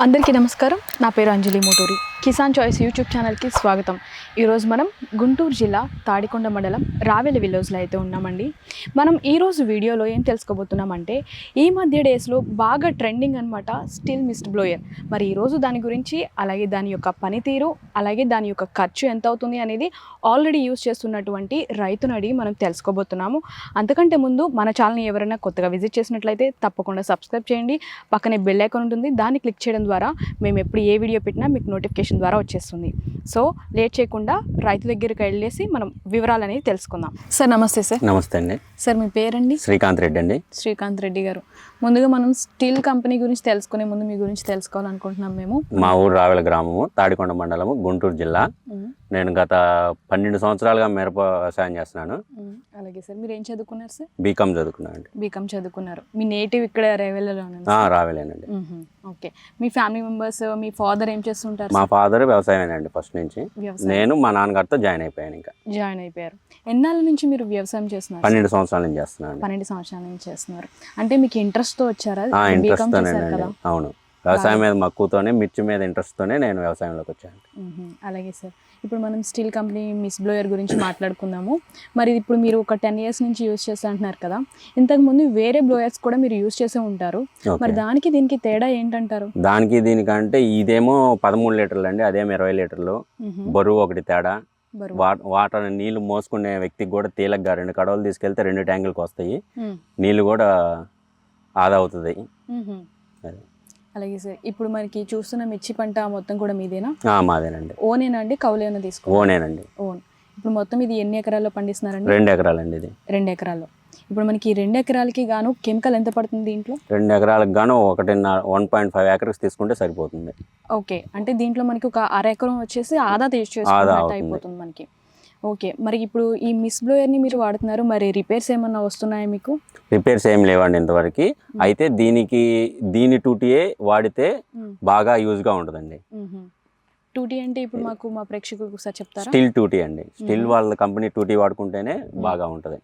అందరికీ నమస్కారం. నా పేరు అంజలి మోటూరి. కిసాన్ చాయిస్ యూట్యూబ్ ఛానల్కి స్వాగతం. ఈరోజు మనం గుంటూరు జిల్లా తాడికొండ మండలం రావెల విలేజ్లో అయితే ఉన్నామండి. మనం ఈరోజు వీడియోలో ఏం తెలుసుకోబోతున్నామంటే ఈ మధ్య డేస్లో బాగా ట్రెండింగ్ అనమాట స్టిల్ మిస్ట్ బ్లోయర్. మరి ఈరోజు దాని గురించి అలాగే దాని యొక్క పనితీరు అలాగే దాని యొక్క ఖర్చు ఎంత అవుతుంది అనేది ఆల్రెడీ యూస్ చేస్తున్నటువంటి రైతును అడిగి మనం తెలుసుకోబోతున్నాము. అంతకంటే ముందు మన ఛానల్ని ఎవరైనా కొత్తగా విజిట్ చేసినట్లయితే తప్పకుండా సబ్స్క్రైబ్ చేయండి. పక్కనే బెల్ ఐకాన్ ఉంటుంది దాన్ని క్లిక్ చేయడం ద్వారా మేము ఎప్పుడు ఏ వీడియో పెట్టినా మీకు నోటిఫికేషన్ ద్వారా వచ్చేస్తుంది. సో లేట్ చేయకుండా రైతు దగ్గరికి వెళ్ళేసి మనం వివరాలు అనేది తెలుసుకుందాం. సార్ నమస్తే సార్. నమస్తే అండి. సార్ మీ పేరండి? శ్రీకాంత్ రెడ్డి అండి. శ్రీకాంత్ రెడ్డి గారు. ముందుగా మనం స్టీల్ కంపెనీ గురించి తెలుసుకునే ముందు మీ గురించి తెలుసుకోవాలనుకుంటున్నాం మేము. మా ఊరు రావెల గ్రామము తాడికొండ మండలము గుంటూరు జిల్లా. నేను గత పన్నెండు సంవత్సరాలుగా మిరప వ్యవసాయం చేస్తున్నాను. అలాగే సార్ మీరు ఏం చదువుకున్నారు సార్? బీకామ్ చదువుకున్నాను అండి. బీకామ్ చదువుకున్నారు. మీ నేటివ్ ఇక్కడ రేవెల్లలో ఆ, రావెలేనండి. ఓకే. మీ ఫ్యామిలీ మెంబర్స్ మీ ఫాదర్ ఏం చేస్తుంటారు మా ఫాదర్ వ్యవసాయమేనండి ఫస్ట్ నుంచి. నేను మా నాన్నగారితో జాయిన్ అయిపోయాను ఇంకా. జాయిన్ అయిపోయారు. ఎన్నాళ్ళ నుంచి మీరు వ్యవసాయం చేస్తున్నారు? పన్నెండు సంవత్సరాల నుంచి చేస్తున్నాను అండి. పన్నెండు సంవత్సరాల నుంచి చేస్తున్నారు. అంటే మీకు ఇంట్రెస్ట్తో వచ్చారా? ఇంట్రెస్ట్ అవును. వ్యవసాయం మీద మక్కువతోనే మిర్చి మీద ఇంట్రెస్ట్ తోనే నేను వ్యవసాయంలోకి వచ్చాను. అలాగే సార్. ఇప్పుడు మనం స్టీల్ కంపెనీ మిస్ బ్లోయర్ గురించి మాట్లాడుకుందాము. మరి ఇప్పుడు మీరు ఒక టెన్ ఇయర్స్ నుంచి యూస్ చేస్తా అంటున్నారు కదా. ఇంతకు ముందు వేరే బ్లోయర్స్ కూడా మీరు యూస్ చేసే ఉంటారు. మరి దానికి దీనికి తేడా ఏంటంటారు? దానికి దీనికంటే ఇదేమో పదమూడు లీటర్లు అండి అదేమో ఇరవై లీటర్లు. బరువు ఒకటి తేడా. వాటర్ నీళ్ళు మోసుకునే వ్యక్తికి కూడా తేలిగ్గా రెండు కడవలు తీసుకెళ్తే రెండు ట్యాంకులకు వస్తాయి. నీళ్ళు కూడా ఆదా అవుతుంది. అది. అలాగే సార్ ఇప్పుడు మనకి చూస్తున్న మిర్చి పంట మొత్తం కూడా మీదేనా? మాదేనండి. ఓనేనా అండి కౌలేనా తీసుకో ఓనేనండి. ఓన్. ఇప్పుడు మొత్తం ఇది ఎన్ని ఎకరాల్లో పండిస్తున్నారండి? రెండు ఎకరాలండి ఇది. రెండు ఎకరాల్లో. ఇప్పుడు మనకి రెండు ఎకరాలకి గాను కెమికల్ ఎంత పడుతుంది దీంట్లో? రెండు ఎకరాలకు గాను ఒకటిన్నర వన్ పాయింట్ ఫైవ్ ఎకర్స్ తీసుకుంటే సరిపోతుంది. ఓకే. అంటే దీంట్లో మనకి ఒక అర ఎకరం వచ్చేసి ఆదా తీసి ఆదా చేసుకున్నట్టు అవుతుంది. అయిపోతుంది మనకి. ఓకే. మరి ఇప్పుడు ఈ మిస్ బ్లోయర్ని మీరు వాడుతున్నారు. మరి రిపేర్స్ ఏమన్నా వస్తున్నాయా మీకు? రిపేర్స్ ఏం లేవండి ఇంతవరకు. అయితే దీనికి దీని టూటీఏ వాడితే బాగా యూజ్గా ఉంటుందండి. టూటీ అంటే ఇప్పుడు మాకు మా ప్రేక్షకులకు ఒకసారి చెప్తారా? స్టిల్ టూటీ అండి. స్టిల్. వాళ్ళ కంపెనీ టూటీ వాడుకుంటేనే బాగా ఉంటుంది.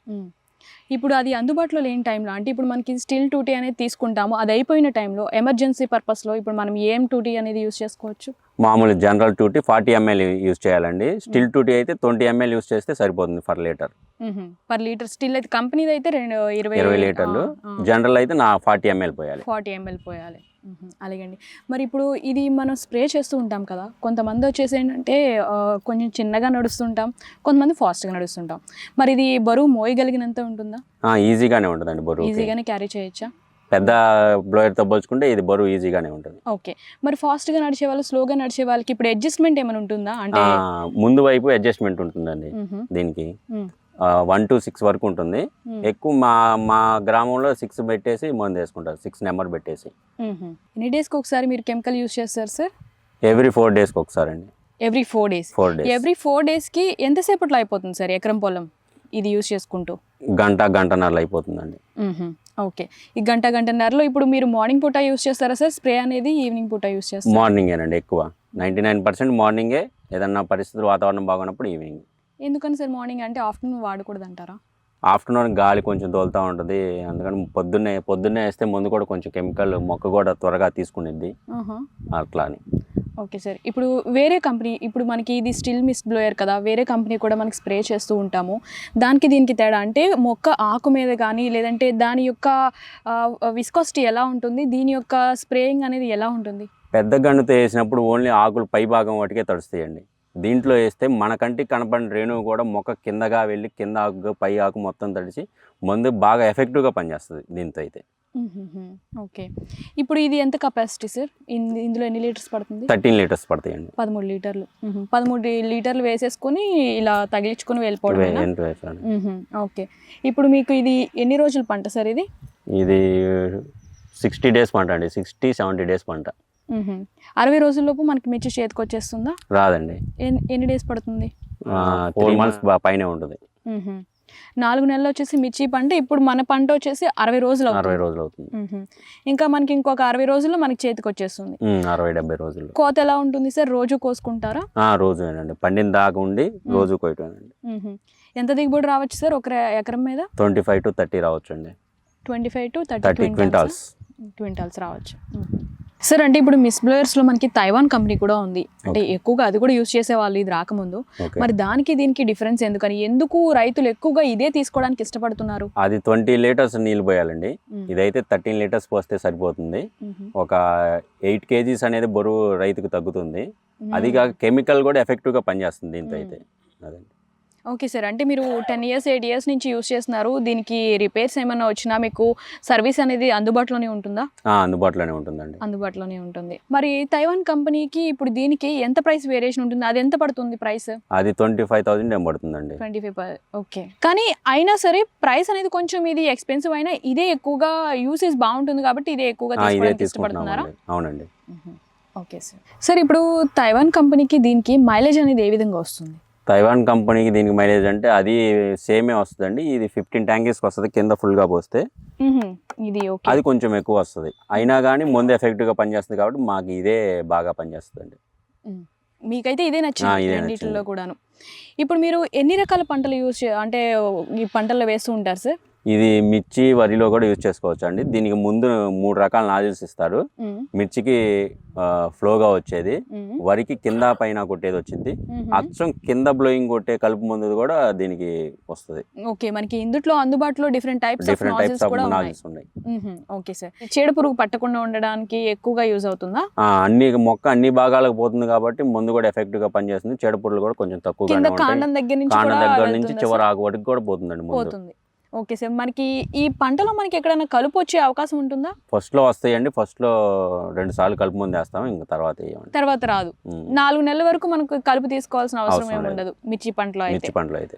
ఇప్పుడు అది అందుబాటులో లేని టైంలో అంటే ఇప్పుడు మనకి స్టిల్ టూటీ అనేది తీసుకుంటాము అది అయిపోయిన టైంలో ఎమర్జెన్సీ పర్పస్లో ఇప్పుడు మనం ఏం టూటీ అనేది యూస్ చేసుకోవచ్చు? మామూలు general two T forty ML use చేయాలండి. స్టిల్ టూటీ అయితే ట్వంటీ ఎంఎల్ యూజ్ చేస్తే సరిపోతుంది for litre. Per litre Stihl అయితే కంపెనీది అయితే రెండు ఇరవై ఇరవై లీటర్లు. జనరల్ అయితే నా ఫార్టీ ఎంఎల్ పోయాలి. ఫార్టీ ఎంఎల్ పోయాలి. మ్మ్. అలాగండి. మరి ఇప్పుడు ఇది మనం స్ప్రే చేస్తూ ఉంటాం కదా కొంతమంది వచ్చేసి ఏంటంటే కొంచెం చిన్నగా నడుస్తుంటాం కొంతమంది ఫాస్ట్గా నడుస్తుంటాం. మరి ఇది బరువు మోయగలిగినంత ఉంటుందా? ఈజీగానే ఉంటుందండి బరువు ఈజీగానే క్యారీ చేయొచ్చా? పెద్ద బ్లోయర్తో పోల్చుకుంటే ఇది బరువు ఈజీగానే ఉంటుంది. ఓకే. మరి ఫాస్ట్గా నడిచే వాళ్ళు స్లోగా నడిచే వాళ్ళకి ఇప్పుడు అడ్జస్ట్మెంట్ ఏమైనా ఉంటుందా? అంటే ముందు వైపు అడ్జస్ట్మెంట్ ఉంటుందండి. దీనికి. వన్ టు సిక్స్ వరకు ఉంటుంది. ఎక్కువ మా మా గ్రామంలో సిక్స్ పెట్టేసి మందు వేసుకుంటారు. సిక్స్ నెంబర్ పెట్టేసి. ఎన్ని డేస్కి ఒకసారి మీరు కెమికల్ యూస్ చేస్తారు సార్? ఎవ్రీ ఫోర్ డేస్కి ఒకసారి అండి. Every four days four days every four డేస్కి ఎంతసేపట్లో అయిపోతుంది సార్ ఎకరం పొలం ఇది యూస్ చేసుకుంటూ? గంట గంటన్నర అయిపోతుందండి. ఓకే. ఈ గంట గంటన్నరలో ఇప్పుడు మీరు మార్నింగ్ పూట యూస్ చేస్తారా సార్? స్ప్రే అనేది ఈవినింగ్ పూట యూస్ చేస్తారా? మార్నింగేనండి ఎక్కువ. నైంటీ నైన్ పర్సెంట్ మార్నింగే ఏదన్నా పరిస్థితులు వాతావరణం బాగున్నప్పుడు ఈవినింగ్ ఎందుకని సార్ మార్నింగ్ అంటే ఆఫ్టర్నూన్ వాడకూడదు అంటారా ఆఫ్టర్నూన్ గాలి కొంచెం తోలుతూ ఉంటుంది. అందుకని పొద్దున్నే పొద్దున్నే వేస్తే ముందు కూడా కొంచెం కెమికల్ మొక్క కూడా త్వరగా తీసుకునిద్ది. అట్లా అని. Okay sir. ఇప్పుడు వేరే కంపెనీ ఇప్పుడు మనకి ఇది స్టిల్ మిస్ బ్లోయర్ కదా వేరే కంపెనీ కూడా మనకి స్ప్రే చేస్తూ ఉంటాము. దానికి దీనికి తేడా అంటే మొక్క ఆకు మీద కానీ లేదంటే దాని యొక్క విస్కాసిటీ ఎలా ఉంటుంది? దీని యొక్క స్ప్రేయింగ్ అనేది ఎలా ఉంటుంది? పెద్ద గన్నుతో వేసినప్పుడు ఓన్లీ ఆకులు పై భాగం వాటికే తడుస్తాయండి. దీంట్లో వేస్తే మన కంటికి కనపడిన రేణువు కూడా మొక్క కిందగా వెళ్ళి కింద ఆకు పై ఆకు మొత్తం తడిచి మందు బాగా ఎఫెక్టివ్గా పనిచేస్తుంది దీంతో అయితే. ఓకే. ఇప్పుడు ఇది ఎంత కెపాసిటీ సార్ ఇందులో ఎన్ని లీటర్స్ పడుతుంది? థర్టీన్ లీటర్స్ పడతాయండి. పదమూడు లీటర్లు. పదమూడు లీటర్లు వేసేసుకొని ఇలా తగిలించుకొని వెళ్ళిపోవడం ఓకే. ఇప్పుడు మీకు ఇది ఎన్ని రోజులు పంట సార్ ఇది? ఇది సిక్స్టీ డేస్ పంట అండి. సిక్స్టీ సెవెంటీ డేస్ పంట. అరవై రోజుల్లోపు మనకి మిర్చి చేతికి వచ్చేస్తుందా? రాదండి. ఎన్- ఎన్ని డేస్ పడుతుంది? ఫోర్ మంత్స్ పైనే ఉంటుంది. నాలుగు నెలలు వచ్చేసి మిర్చి పంట ఇప్పుడు మన పంట వచ్చేసి అరవై రోజులు అవుతుంది. అరవై రోజులు అవుతుంది. ఇంకా మనకి ఇంకొక అరవై రోజుల్లో మనకి చేతికి వచ్చేస్తుంది. అరవై డెబ్బై రోజులు కోత ఎలా ఉంటుంది సార్? రోజు కోసుకుంటారా? ఆ, రోజునేనండి పండిన దాకా ఉండి రోజు కొయ్యటమేనండి మ్మ్హ్మ్. ఎంత దిగుబడి రావచ్చు సార్ ఒక ఎకరం మీద? ట్వంటీ ఫైవ్ టు థర్టీ రావచ్చు అండి. Twenty five to thirty quintals? Quintals. రావచ్చు. సార్ అంటే ఇప్పుడు మిస్ బ్లోయర్స్లో మనకి తైవాన్ కంపెనీ కూడా ఉంది. అంటే. ఎక్కువగా అది కూడా యూజ్ చేసే వాళ్ళు ఇది రాకముందు. మరి దానికి దీనికి డిఫరెన్స్ ఎందుకని? ఎందుకు రైతులు ఎక్కువగా ఇదే తీసుకోవడానికి ఇష్టపడుతున్నారు? అది ట్వంటీ లీటర్స్ నీళ్ళు పోయాలండి. మ్మ్. ఇదైతే థర్టీన్ లీటర్స్ పోస్తే సరిపోతుంది. మ్మ్. ఒక ఎయిట్ కేజీస్ అనేది బరువు రైతుకు తగ్గుతుంది. మ్మ్. అది కాక కెమికల్ కూడా ఎఫెక్టివ్గా పనిచేస్తుంది దీంతో అయితే. అదే ఓకే సార్. అంటే మీరు టెన్ ఇయర్స్ ఎయిట్ ఇయర్స్ నుంచి యూస్ చేస్తున్నారు. దీనికి రిపేర్స్ ఏమైనా వచ్చినా మీకు సర్వీస్ అనేది అందుబాటులోనే ఉంటుందా? అందుబాటులోనే ఉంటుందండి. అందుబాటులోనే ఉంటుంది. మరి తైవాన్ కంపెనీకి ఇప్పుడు దీనికి ఎంత ప్రైస్ వేరియేషన్ ఉంటుంది? అది ఎంత పడుతుంది ప్రైస్ అది ట్వంటీ ఫైవ్ థౌజండ్ ఏం పడుతుందండి. Twenty five okay. కానీ అయినా సరే ప్రైస్ అనేది కొంచెం ఇది ఎక్స్పెన్సివ్ అయినా ఇదే ఎక్కువగా యూసేజ్ బాగుంటుంది కాబట్టి ఇదే ఎక్కువగా ఇదే అవునండి. Okay sir. సార్ ఇప్పుడు తైవాన్ కంపెనీకి దీనికి మైలేజ్ అనేది ఏ విధంగా వస్తుంది? తైవాన్ కంపెనీకి దీనికి మైలేజ్ అంటే అది సేమే వస్తుందండి. ఇది ఫిఫ్టీన్ ట్యాంకీస్కి వస్తుంది కింద ఫుల్గా పోస్తే. ఇది అది కొంచెం ఎక్కువ వస్తుంది. అయినా కానీ ముందు ఎఫెక్టివ్గా పనిచేస్తుంది కాబట్టి మాకు ఇదే బాగా పనిచేస్తుందండి. మీకైతే ఇదే నచ్చింది రెండిట్లో. కూడాను. ఇప్పుడు మీరు ఎన్ని రకాల పంటలు యూస్ అంటే ఈ పంటల్లో వేస్తూ ఉంటారు సార్? ఇది మిర్చి వరిలో కూడా యూజ్ చేసుకోవచ్చు అండి. దీనికి ముందు మూడు రకాల నాజిల్స్ ఇస్తారు. మిర్చికి ఫ్లోగా వచ్చేది. వరికి కింద పైన కొట్టేది వచ్చింది. అచ్చం కింద బ్లోయింగ్ కొట్టే కలుపు ముందు కూడా దీనికి వస్తుంది. ఓకే మనకి ఇందులో అందుబాటులో different types different types of nozzles ఉన్నాయి. Okay sir. చీడ పురుగు పట్టకుండా ఉండడానికి ఎక్కువగా యూజ్ అవుతుందా? అన్ని మొక్క అన్ని భాగాలకు పోతుంది కాబట్టి ముందు కూడా ఎఫెక్టివ్గా పనిచేస్తుంది చెడపుర్లు కూడా కొంచెం ఉంటాయి. కాండం దగ్గర నుంచి కాండం కూడా దగ్గర నుంచి వెళ్తుందా చివరి? ఆకు వరకు కూడా పోతుందండి పోతుంది. Okay sir. మనకి ఈ పంటలో మనకి ఎక్కడైనా కలుపు వచ్చే అవకాశం ఉంటుందా? ఫస్ట్లో వస్తాయండి. ఫస్ట్లో రెండు సార్లు కలుపు ముందు వేస్తాం. ఇంకా తర్వాత వేయమండి తర్వాత రాదు. నాలుగు నెలల వరకు మనకు కలుపు తీసుకోవాల్సిన అవసరం ఏమి. ఉండదు మిర్చి పంటలో అయితే. మిర్చి పంటలు అయితే.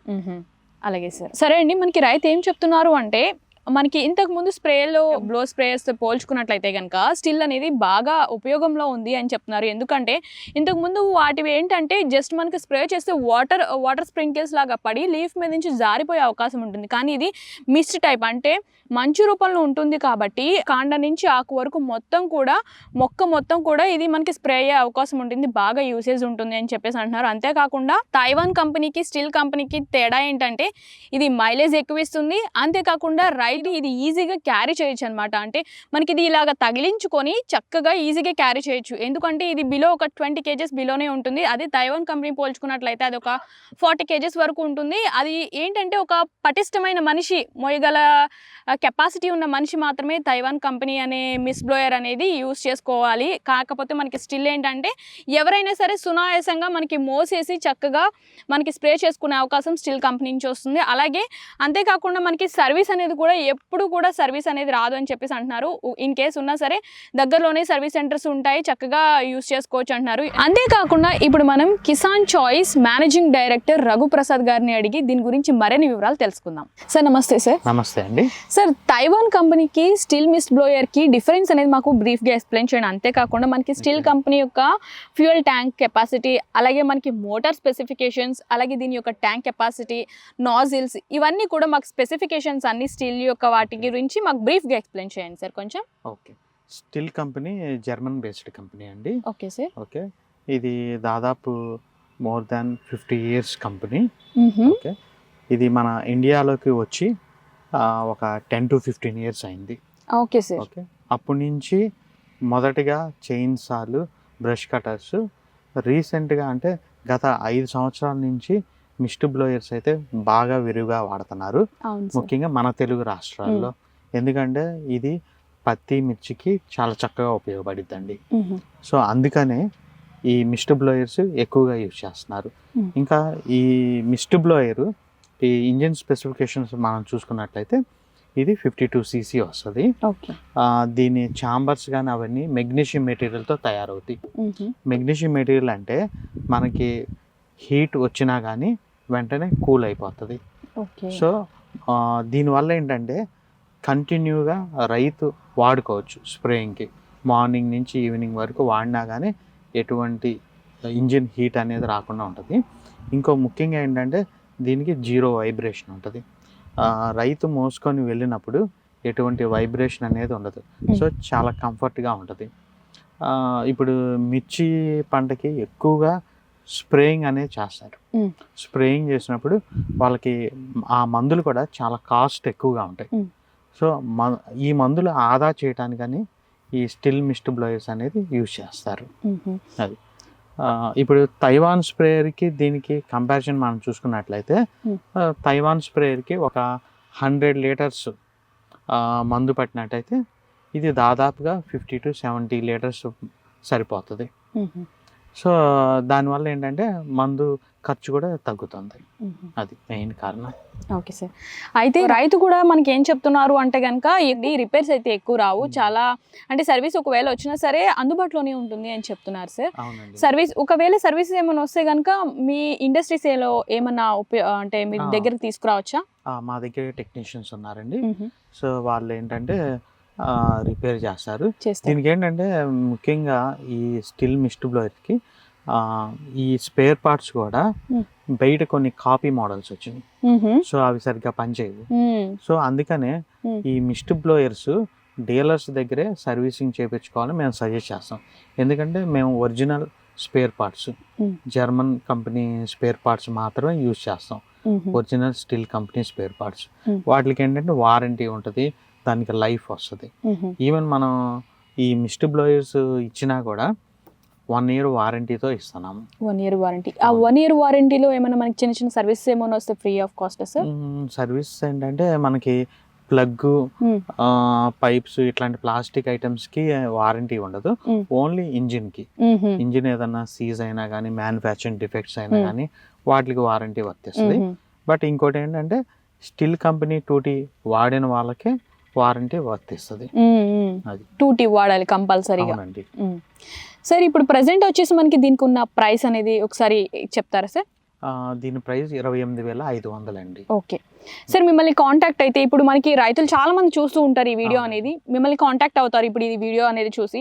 అలాగే సార్. సరే అండి. మనకి రైతు ఏం చెప్తున్నారు అంటే మనకి ఇంతకు ముందు స్ప్రేలో బ్లో స్ప్రేయర్స్ పోల్చుకున్నట్లయితే కనుక స్టిల్ అనేది బాగా ఉపయోగంలో ఉంది అని చెప్తున్నారు. ఎందుకంటే ఇంతకు ముందు వాటివి ఏంటంటే జస్ట్ మనకి స్ప్రే చేస్తే వాటర్ వాటర్ స్ప్రింకిల్స్ లాగా పడి లీఫ్ మీద నుంచి జారిపోయే అవకాశం ఉంటుంది. కానీ ఇది మిస్ట్ టైప్. అంటే మంచు రూపంలో ఉంటుంది కాబట్టి కాండ నుంచి ఆకు వరకు మొత్తం కూడా మొక్క మొత్తం కూడా ఇది మనకి స్ప్రే అయ్యే అవకాశం ఉంటుంది. బాగా యూసేజ్ ఉంటుంది అని చెప్పేసి అంటున్నారు. అంతేకాకుండా తైవాన్ కంపెనీకి స్టీల్ కంపెనీకి తేడా ఏంటంటే ఇది మైలేజ్ ఎక్కువ ఇస్తుంది అంతేకాకుండా అయితే ఇది ఈజీగా క్యారీ చేయొచ్చు అనమాట అంటే మనకి ఇది ఇలాగ తగిలించుకొని చక్కగా ఈజీగా క్యారీ చేయొచ్చు. ఎందుకంటే ఇది బిలో ఒక ట్వంటీ కేజెస్ బిలోనే ఉంటుంది. అది తైవాన్ కంపెనీ పోల్చుకున్నట్లయితే అది ఒక ఫార్టీ కేజెస్ వరకు ఉంటుంది. అది ఏంటంటే ఒక పటిష్టమైన మనిషి మోయగల కెపాసిటీ ఉన్న మనిషి మాత్రమే తైవాన్ కంపెనీ అనే మిస్ బ్లోయర్ అనేది యూస్ చేసుకోవాలి. కాకపోతే మనకి స్టిల్ ఏంటంటే ఎవరైనా సరే సునాయాసంగా మనకి మోసేసి చక్కగా మనకి స్ప్రే చేసుకునే అవకాశం స్టిల్ కంపెనీ నుంచి వస్తుంది. అలాగే అంతేకాకుండా మనకి సర్వీస్ అనేది కూడా ఎప్పుడు కూడా సర్వీస్ అనేది రాదు అని చెప్పేసి అంటున్నారు. ఇన్ కేస్ ఉన్నా సరే దగ్గరలోనే సర్వీస్ సెంటర్స్ ఉంటాయి చక్కగా యూస్ చేసుకోవచ్చు అంటున్నారు. అంతేకాకుండా ఇప్పుడు మనం Kisan choice managing director Raghu Prasad గారిని అడిగి దీని గురించి మరిన్ని వివరాలు తెలుసుకుందాం. సార్ నమస్తే సార్. నమస్తే అండి. సార్ తైవాన్ కంపెనీకి స్టీల్ మిస్ట్ బ్లోయర్కి డిఫరెన్స్ అనేది మాకు బ్రీఫ్గా ఎక్స్ప్లెయిన్ చేయండి. అంతేకాకుండా మనకి స్టీల్ కంపెనీ యొక్క ఫ్యూయల్ ట్యాంక్ కెపాసిటీ అలాగే మనకి మోటార్ స్పెసిఫికేషన్స్ అలాగే దీని యొక్క ట్యాంక్ కెపాసిటీ నాజిల్స్ ఇవన్నీ కూడా మాకు స్పెసిఫికేషన్స్ అన్ని స్టీల్ యొక్క వాటి గురించి మాకు బ్రీఫ్గా ఎక్స్ప్లెయిన్ చేయండి సార్ కొంచెం. Okay Stihl company German based company అండి. ఓకే సార్ ఓకే ఇది దాదాపు more than fifty years company okay ఇది మన ఇండియాలోకి వచ్చి ఒక టెన్ టు ఫిఫ్టీన్ ఇయర్స్ అయింది. ఓకే సార్ ఓకే అప్పటి నుంచి మొదటిగా చైన్ సాలు బ్రష్ కటర్స్ రీసెంట్గా అంటే గత ఐదు సంవత్సరాల నుంచి మిస్ట్ బ్లోయర్స్ అయితే బాగా విరివిగా వాడుతున్నారు. ముఖ్యంగా మన తెలుగు రాష్ట్రాల్లో. ఎందుకంటే ఇది పత్తి మిర్చికి చాలా చక్కగా ఉపయోగపడిద్దండి. సో అందుకనే ఈ మిస్ట్ బ్లోయర్స్ ఎక్కువగా యూజ్ చేస్తున్నారు. ఇంకా ఈ మిస్ట్ బ్లోయర్ ఈ ఇంజిన్ స్పెసిఫికేషన్స్ మనం చూసుకున్నట్లయితే ఇది ఫిఫ్టీ టూ సీసీ వస్తుంది. దీని ఛాంబర్స్ కానీ అవన్నీ మెగ్నీషియం మెటీరియల్తో తయారవుతాయి. మెగ్నీషియం మెటీరియల్ అంటే మనకి హీట్ వచ్చినా కానీ వెంటనే కూల్ అయిపోతుంది. సో దీనివల్ల ఏంటంటే కంటిన్యూగా రైతు వాడుకోవచ్చు స్ప్రేయింగ్కి. మార్నింగ్ నుంచి ఈవినింగ్ వరకు వాడినా కానీ ఎటువంటి ఇంజిన్ హీట్ అనేది రాకుండా ఉంటుంది. ఇంకో ముఖ్యంగా ఏంటంటే దీనికి జీరో వైబ్రేషన్ ఉంటుంది. రైతు మోసుకొని వెళ్ళినప్పుడు ఎటువంటి వైబ్రేషన్ అనేది ఉండదు. సో చాలా కంఫర్ట్గా ఉంటుంది. ఇప్పుడు మిర్చి పంటకి ఎక్కువగా స్ప్రేయింగ్ అనేది చేస్తారు. స్ప్రేయింగ్ చేసినప్పుడు వాళ్ళకి ఆ మందులు కూడా చాలా కాస్ట్ ఎక్కువగా ఉంటాయి. సో మ ఈ మందులు ఆదా చేయడానికని ఈ స్టిల్ మిస్ట్ బ్లోయర్స్ అనేది యూజ్ చేస్తారు. ఆ, ఇప్పుడు తైవాన్ స్ప్రేయర్కి దీనికి కంపారిజన్ మనం చూసుకున్నట్లయితే తైవాన్ స్ప్రేయర్కి ఒక హండ్రెడ్ లీటర్స్ మందు పట్టినట్టయితే ఇది దాదాపుగా ఫిఫ్టీ టు సెవెంటీ లీటర్స్ సరిపోతుంది. సో దానివల్ల ఏంటంటే మందు ఖర్చు కూడా తగ్గుతుంది. అది మెయిన్ కారణం. Okay sir. అయితే రైతు కూడా మనకి ఏం చెప్తున్నారు అంటే కనుక ఈ రిపేర్స్ అయితే ఎక్కువ రావు. చాలా అంటే సర్వీస్ ఒకవేళ వచ్చినా సరే అందుబాటులోనే ఉంటుంది అని చెప్తున్నారు సార్. సర్వీస్ ఒకవేళ సర్వీస్ ఏమైనా వస్తే కనుక మీ ఇండస్ట్రీస్ ఏలో ఏమన్నా అంటే మీ ఆ. దగ్గరికి తీసుకురావచ్చా? మా దగ్గర టెక్నీషియన్స్ ఉన్నారండి. సో వాళ్ళు ఏంటంటే రిపేర్ చేస్తారు దీనికి ఏంటంటే ముఖ్యంగా ఈ స్టిల్ మిస్ట్ బ్లోయర్కి ఈ స్పేర్ పార్ట్స్ కూడా. బయట కొన్ని కాపీ మోడల్స్ వచ్చినాయి మ్మ్. సో అవి సరిగ్గా పనిచేయవు. సో అందుకనే. ఈ మిస్ట్ బ్లోయర్స్ డీలర్స్ దగ్గరే సర్వీసింగ్ చేయించుకోవాలని మేము సజెస్ట్ చేస్తాం ఎందుకంటే మేము original spare parts. German company spare parts మాత్రమే యూజ్ చేస్తాం. Original Stihl company spare parts. వాటికి ఏంటంటే వారంటీ ఉంటుంది దానికి లైఫ్ వస్తుంది. ఈవెన్ మనం ఈ మిస్ట్ బ్లోయర్స్ ఇచ్చినా కూడా వన్ ఇయర్ వారంటీతో ఇస్తున్నాము వన్ ఇయర్ వారంటీ ఆ వన్ ఇయర్ వారంటీలో ఏమైనా మనకి చిన్న చిన్న సర్వీస్ ఏమైనా వస్తే free of cost sir service ఏంటంటే మనకి ప్లగ్. పైప్స్ ఇట్లాంటి ప్లాస్టిక్ ఐటమ్స్కి వారంటీ ఉండదు. ఓన్లీ ఇంజిన్కి ఇంజిన్ ఏదన్నా సీజ్ అయినా కానీ మ్యానుఫ్యాక్చరింగ్ డిఫెక్ట్స్ అయినా. కానీ వాటికి వారంటీ వర్తిస్తుంది. బట్ ఇంకోటి ఏంటంటే స్టిల్ కంపెనీ టూటీ వాడిన వాళ్ళకే వారంటీ వర్తిస్తుంది. టూ టీ వాడాలి కంపల్సరీగా. సార్ ఇప్పుడు ప్రెసెంట్ వచ్చేసి మనకి దీనికి ఉన్న ప్రైస్ అనేది ఒకసారి చెప్తారా సార్? దీని ప్రైస్ ఇరవై ఎనిమిది వేల ఐదు వందలండి. ఓకే. సార్ మిమ్మల్ని కాంటాక్ట్ అయితే ఇప్పుడు మనకి రైతులు చాలా మంది చూస్తూ ఉంటారు ఈ వీడియో. అనేది. మిమ్మల్ని కాంటాక్ట్ అవుతారు ఇప్పుడు ఇది వీడియో అనేది చూసి.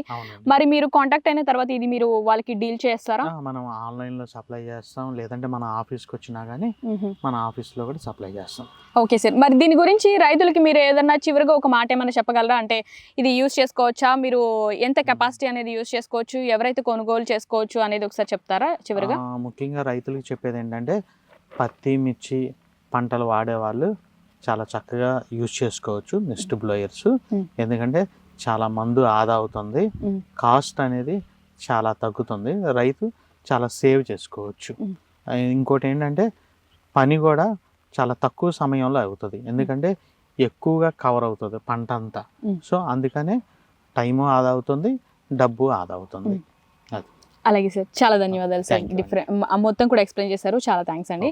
మరి మీరు కాంటాక్ట్ అయిన తర్వాత ఇది మీరు వాళ్ళకి డీల్ చేస్తారా? మనం ఆన్లైన్లో సప్లై చేస్తాం. లేదంటే మన ఆఫీస్కి వచ్చినా కానీ మ్మ్. మన ఆఫీస్లో కూడా సప్లై చేస్తాం. Okay sir. మరి దీని గురించి రైతులకి మీరు ఏదన్నా చివరిగా ఒక మాట ఏమైనా చెప్పగలరా? అంటే ఇది యూస్ చేసుకోవచ్చా? మీరు ఎంత కెపాసిటీ అనేది యూస్ చేసుకోవచ్చు? ఎవరైతే కొనుగోలు చేసుకోవచ్చు అనేది ఒకసారి చెప్తారా చివరిగా? ముఖ్యంగా రైతులకు చెప్పేది ఏంటంటే పత్తి మిర్చి పంటలు వాడేవాళ్ళు చాలా చక్కగా యూజ్ చేసుకోవచ్చు మిస్ట్ బ్లోయర్స్. ఎందుకంటే చాలా మందు ఆదా అవుతుంది. కాస్ట్ అనేది చాలా తగ్గుతుంది. రైతు చాలా సేవ్ చేసుకోవచ్చు. ఇంకోటి ఏంటంటే పని కూడా చాలా తక్కువ సమయంలో అవుతుంది. ఎందుకంటే ఎక్కువగా కవర్ అవుతుంది పంట అంతా. సో అందుకనే టైము ఆదా అవుతుంది డబ్బు ఆదా అవుతుంది. అలాగే సార్ చాలా ధన్యవాదాలు సార్. డిఫరెంట్ మొత్తం కూడా ఎక్స్ప్లెయిన్ చేశారు. చాలా థ్యాంక్స్ అండి.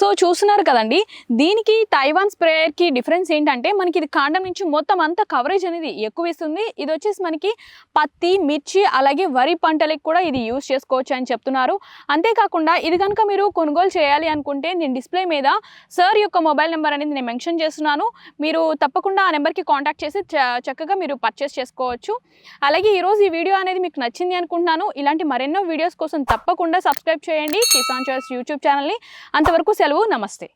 సో చూస్తున్నారు కదండి దీనికి తైవాన్ స్ప్రేయర్కి డిఫరెన్స్ ఏంటంటే మనకి ఇది కాండం నుంచి మొత్తం అంతా కవరేజ్ అనేది ఎక్కువ ఇస్తుంది ఇది వచ్చేసి మనకి పత్తి మిర్చి అలాగే వరి పంటలకు కూడా ఇది యూస్ చేసుకోవచ్చు అని చెప్తున్నారు. అంతేకాకుండా ఇది కనుక మీరు కొనుగోలు చేయాలి అనుకుంటే నేను డిస్ప్లే మీద సార్ యొక్క మొబైల్ నెంబర్ అనేది నేను మెన్షన్ చేస్తున్నాను. మీరు తప్పకుండా ఆ నెంబర్కి కాంటాక్ట్ చేసి చక్కగా మీరు పర్చేస్ చేసుకోవచ్చు. అలాగే ఈరోజు ఈ వీడియో అనేది మీకు నచ్చింది అనుకుంటున్నాను. ఇలాంటి మరెన్నో వీడియోస్ కోసం తప్పకుండా సబ్స్క్రైబ్ చేయండి. కిసాన్ చాయిస్ యూట్యూబ్ ఛానల్ని అంతవరకు సెలవు. నమస్తే.